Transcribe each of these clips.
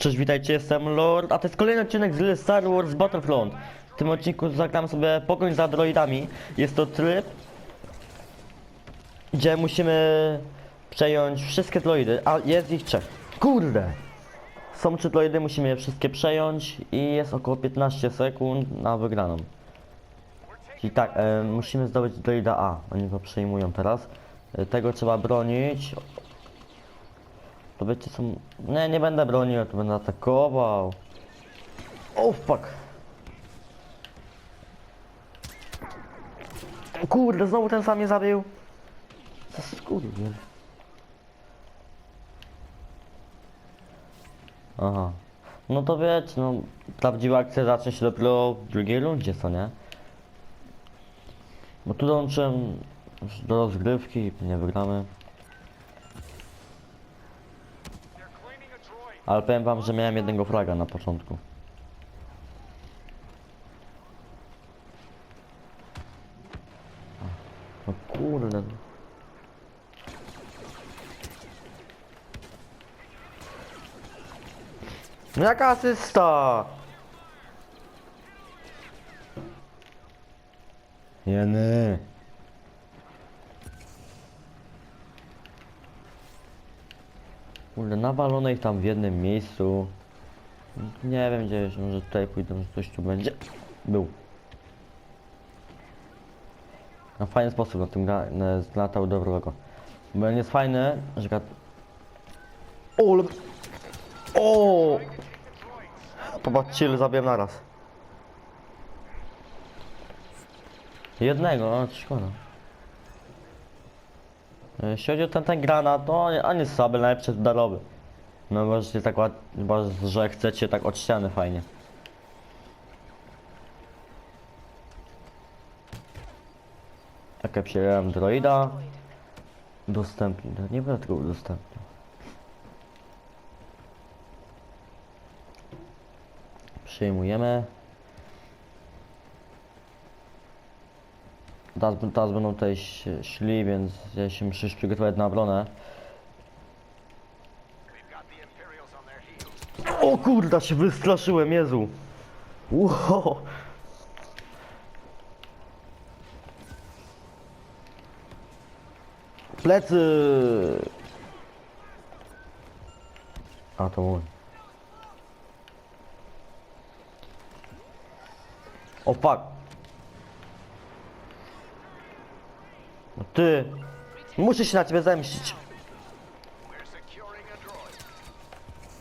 Cześć, witajcie, jestem Lord, a to jest kolejny odcinek z Star Wars Battlefront. W tym odcinku zagram sobie pogoń za droidami. Jest to tryb, gdzie musimy przejąć wszystkie droidy, a jest ich trzech. Kurde! Są trzy droidy, musimy je wszystkie przejąć i jest około 15 sekund na wygraną. Czyli tak, e, musimy zdobyć droida A, oni go przejmują teraz. E, tego trzeba bronić. To wiecie co... Nie, nie będę bronił, to będę atakował. O fuck. Kurde, znowu ten sam mnie zabił. Co skurwiel. Aha. No to wiecie, no prawdziwa akcja zacznie się dopiero w drugiej rundzie, co nie? Bo tu dołączyłem do rozgrywki nie wygramy. Ale powiem wam, że miałem jednego fraga na początku. No kurde. No jaka asysta? Jeny. Kurde, nawalone ich tam w jednym miejscu. Nie wiem gdzie może tutaj pójdę, może coś tu będzie. Był. Na fajny sposób na tym zlatał do wroga. Bo jest fajny, że. O, ale... O! Popatrzcie ile zabiłem naraz. Jednego, no szkoda. E, Jeśli chodzi o ten, ten granat, to on, on jest słaby, najlepszy darowy. No możecie tak ład... chyba, że chcecie tak od ściany fajnie. Jak ja droida. Udostępnij, no nie będę tego udostępniał. Przyjmujemy. Teraz, teraz będą tutaj szli, więc ja się muszę przygotować na obronę. O kurde, się wystraszyłem, Jezu. Wow. Plecy. A to mój. O fuck. No ty. Muszę się na ciebie zemścić.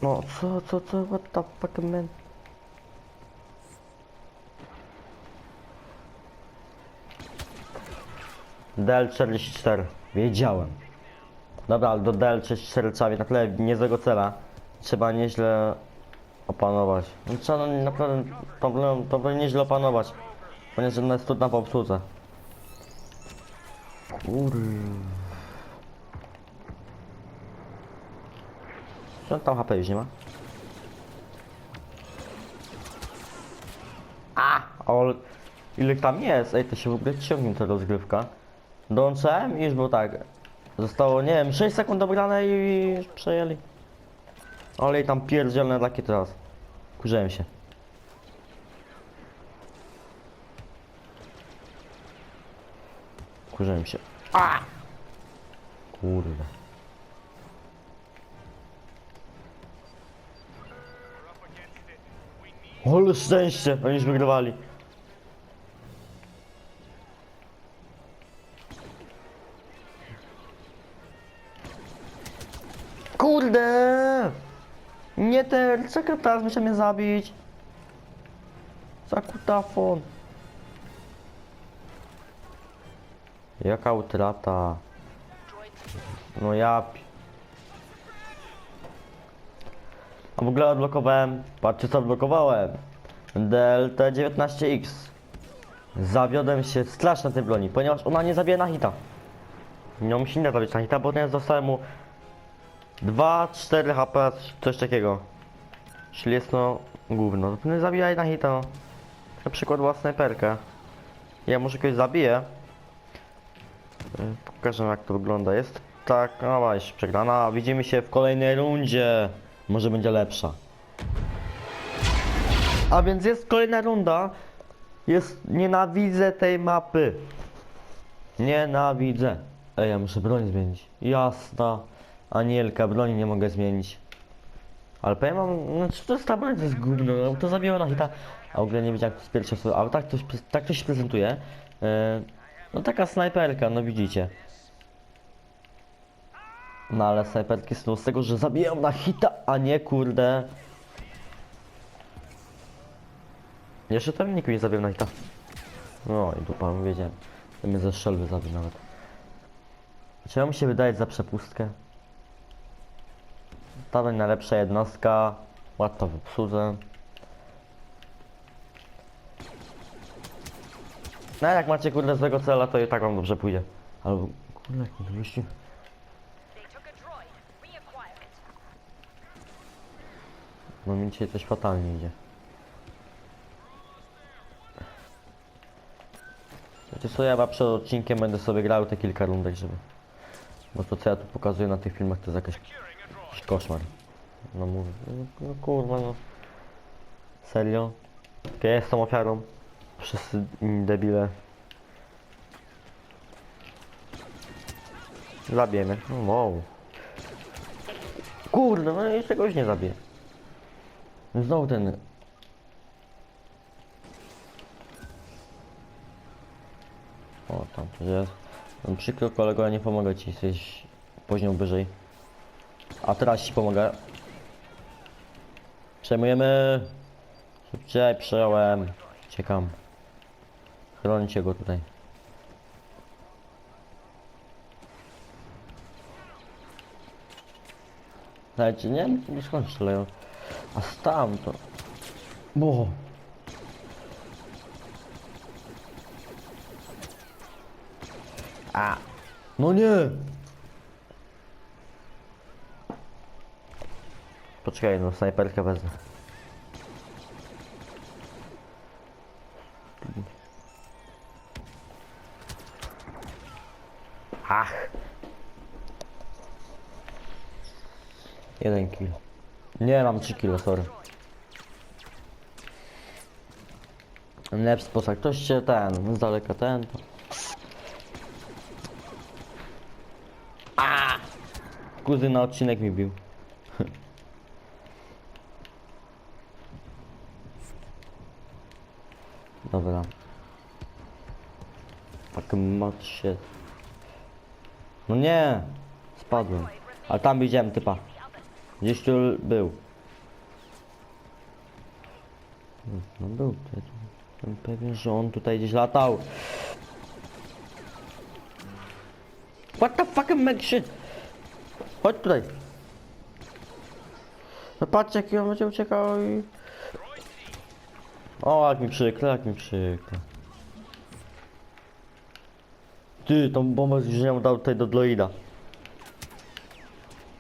No co, co, co, what the fuck man? DL44. Wiedziałem. Dobra, ale do DL44 trzeba mieć naprawdę niezłego cela. Trzeba nieźle opanować. No, trzeba no, naprawdę to, to nieźle opanować. Ponieważ ona jest trudna po obsłudze. Kurde. Co tam HP już nie ma? A! Ale ile tam jest? Ej, to się w ogóle ciągnie ta rozgrywka. Dołączyłem i już było tak. Zostało, nie wiem, 6 sekund dobrane i już przejęli. Ale i tam pierdzielne takie teraz. Kurzyłem się. Kurzyłem się. A! Kurde. Ale szczęście, oni już wygrywali. Kurde! Nie ten, teraz muszę mnie zabić. Za Jaka utrata. No ja... A w ogóle odblokowałem, patrzcie co odblokowałem. DLT-19X. Zawiodłem się strasznie na tej broni, ponieważ ona nie zabija na hita. Nie musi nie zabić na hita, bo teraz dostałem mu 2, 4 HP, coś takiego. Czyli jest no gówno. Nie zabijaj na hita no. Na przykład była snajperka. Ja może kogoś zabiję. Y, Pokażę jak to wygląda. Jest tak, no właśnie, przegrana. Widzimy się w kolejnej rundzie. Może będzie lepsza. A więc jest kolejna runda. Jest, nienawidzę tej mapy. Nienawidzę. Ej, ja muszę broń zmienić. Jasna. Anielka, broni nie mogę zmienić. Ale powiem wam, znaczy to jest ta broń, to jest gówno, no, to zabiło na hita. A w ogóle nie wiedziałem, jak to z pierwszej osoby, ale tak to, tak to się prezentuje. E, no taka snajperka, no widzicie. No ale snajperki są z tego, że zabiją na hita, a nie kurde. Jeszcze ten nikt nie zabił na hita. No i dupa, wiedziałem. To mnie ze strzelby zabił nawet. Czy mi się wydaje za przepustkę? Ta najlepsza jednostka. Łatwo w obsłudze. No jak macie kurde złego cela, to i tak wam dobrze pójdzie. Albo kurde, jak mi to it. No mi dzisiaj coś fatalnie idzie. Wiecie co, ja chyba przed odcinkiem będę sobie grał te kilka rundek, żeby... Bo to co ja tu pokazuję na tych filmach to jest jakaś, jakiś koszmar. No mówię, no, no kurwa no. Serio? Ja jestem ofiarą. Wszyscy inni debile. Zabijemy. No wow. Kurde, no jeszcze goś nie zabiję. Znowu ten. O, tam coś jest. No, przykro kolego, ja nie pomogę ci, jesteś poziom wyżej. A teraz ci pomogę. Przejmujemy. Szybciej, przejąłem. Ciekam. Chrońcie go tutaj. Dajcie, nie wiem skąd strzelają. A stamtąd. Bo. A. No nie. Poczekaj, no snajperkę wezmę. Jeden kill. Nie mam 3 kilo, sorry. Lepszy sposób. Ktoś się ten, z daleka ten. To... A! Kuzyn na odcinek mi bił. Dobra. Tak mat się. No nie! Spadłem. Ale tam widziałem typa. Gdzieś tu był. No był. Jestem pewien, że on tutaj gdzieś latał. What the fucking make shit? Chodź tutaj. No patrz jaki on będzie uciekał i... O, jak mi przykro, jak mi przykro. Ty, tą bombę nie dał tutaj do Dloida.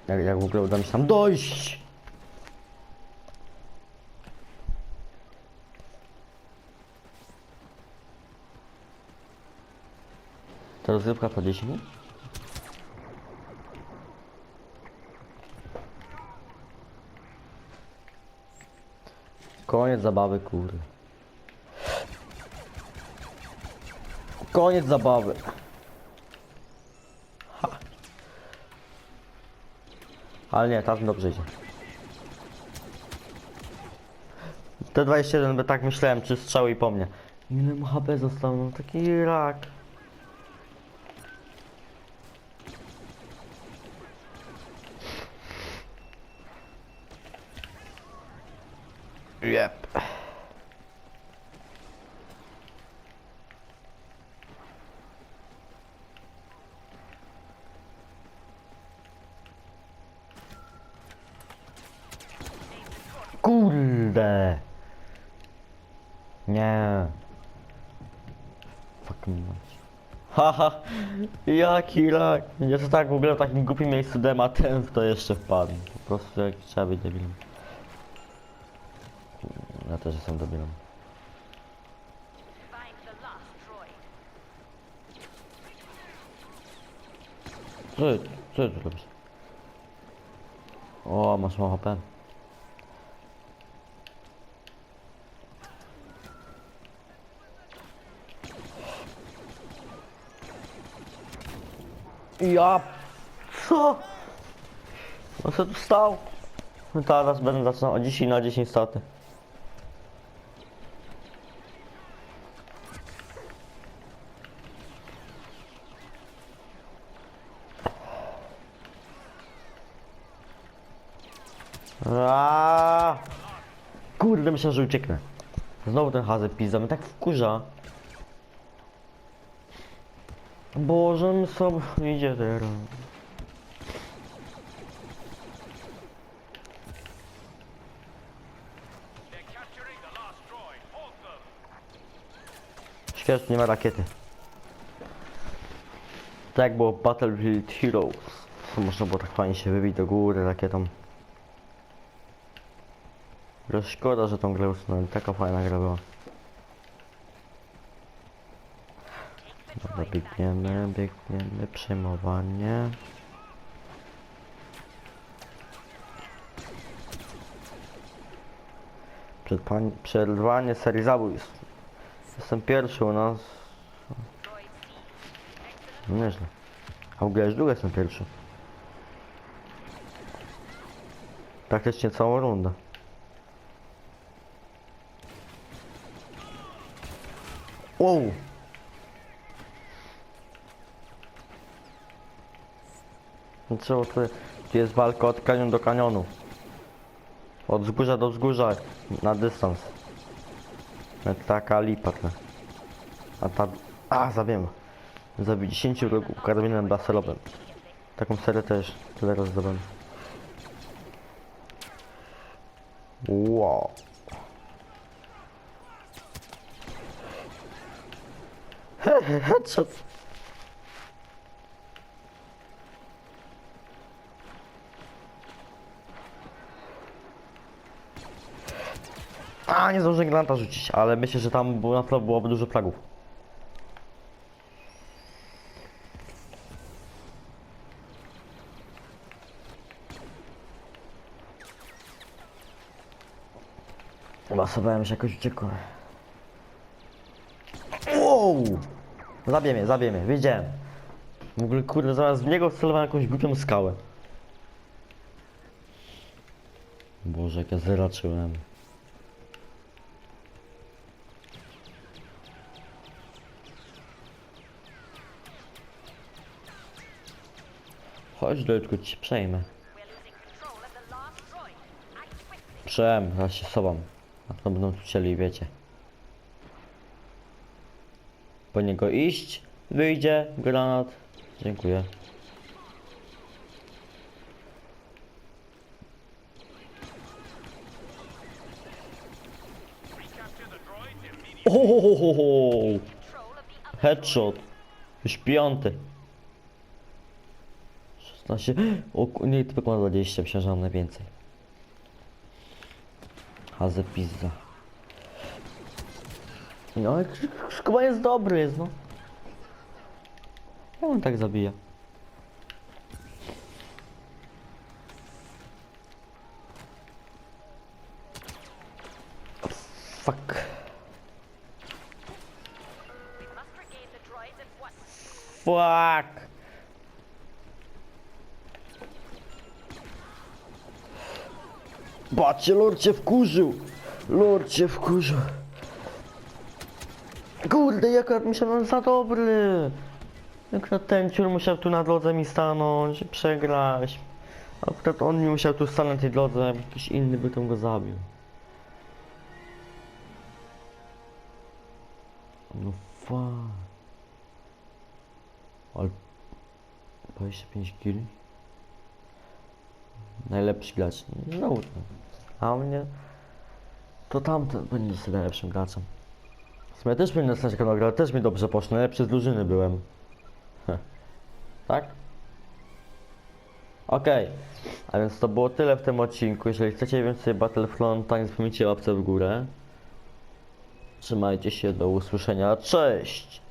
Jak, jak w ogóle uda mi się tam dojść? Ta rozgrywka po 10 minut? Koniec zabawy, kurde. Koniec zabawy. Ale nie, tam dobrze idzie. T21, by tak myślałem, czy strzały i po mnie. Ile HP zostało? No taki rak. Kurde. Nie. Fucking mać. Haha, jaki rak. Ja to tak w ogóle w takim głupim miejscu dema ten to jeszcze wpadł. Po prostu jak trzeba być debilem. Ja też jestem debilem. Co, co ty robisz? O, masz mało HP. Ja... Co? No co tu stał? No Teraz będę zaczynał o 10 na 10 staty. Aaaa! Kurde, myślę, że ucieknę. Znowu ten hazard pizza, mnie tak wkurza. Boże, on sobie idzie teraz. Świetnie, nie ma rakiety. Tak było Battlefield Heroes. To można było tak fajnie się wybić do góry rakietą. Szkoda, że tą grę usunąłem. Taka fajna gra była. Dobra, biegniemy, biegniemy, przejmowanie. Przerwanie serii zabójstw. Jestem pierwszy u nas. No nieźle. A w już długo jestem pierwszy. Praktycznie całą rundę. Wow! Co, tu, tu jest walka od kanionu do kanionu. Od wzgórza do wzgórza, na dystans. Taka lipa tle. A ta... A, zabijemy. Zabić 10 wrogów karabinem laserowym. Taką serię też tyle razy zrobiłem. Wow. Hehe, headshot. A, nie zdążyłem granata rzucić, ale myślę, że tam na tle byłoby dużo plagów. Masowałem się jakoś uciekłem. Wow! Zabij mnie, zabij mnie, wiedziałem. W ogóle kurde, zaraz w niego wcelowałem jakąś głupią skałę. Boże, jak ja zeraczyłem. Chodź, Dojczku, ci przejmę. Przem, się sobą. A to będą chcieli, wiecie. Po niego iść, wyjdzie, granat. Dziękuję. Recapture the droids immediately. Ohohoho! Control of the other Headshot. Już piąty. 16. O, nie, tylko ma 20, myślałem, że mam najwięcej. Haze pizza. No, ale chyba jest dobry, jest no. Ja on tak zabija. Fuck. Fuck. Patrzcie, lord cię wkurzył. Lord cię wkurzył. Kurde, jak ja myślałem za dobry. Jak na ten ciur musiał tu na drodze mi stanąć przegrać. Akurat on nie musiał tu stanąć na tej drodze, ktoś inny by tam go zabił. No fuck. Ale 25 kg. Najlepszy gracz. Ten. A u mnie to tamten będzie sobie najlepszym graczem. W sumie też powinien stać kanał gra, też mi dobrze poszło, najlepszy z drużyny byłem. Tak? Okej, a więc to było tyle w tym odcinku. Jeżeli chcecie więcej Battlefronta, nie zapomnijcie łapce w górę. Trzymajcie się, do usłyszenia, cześć!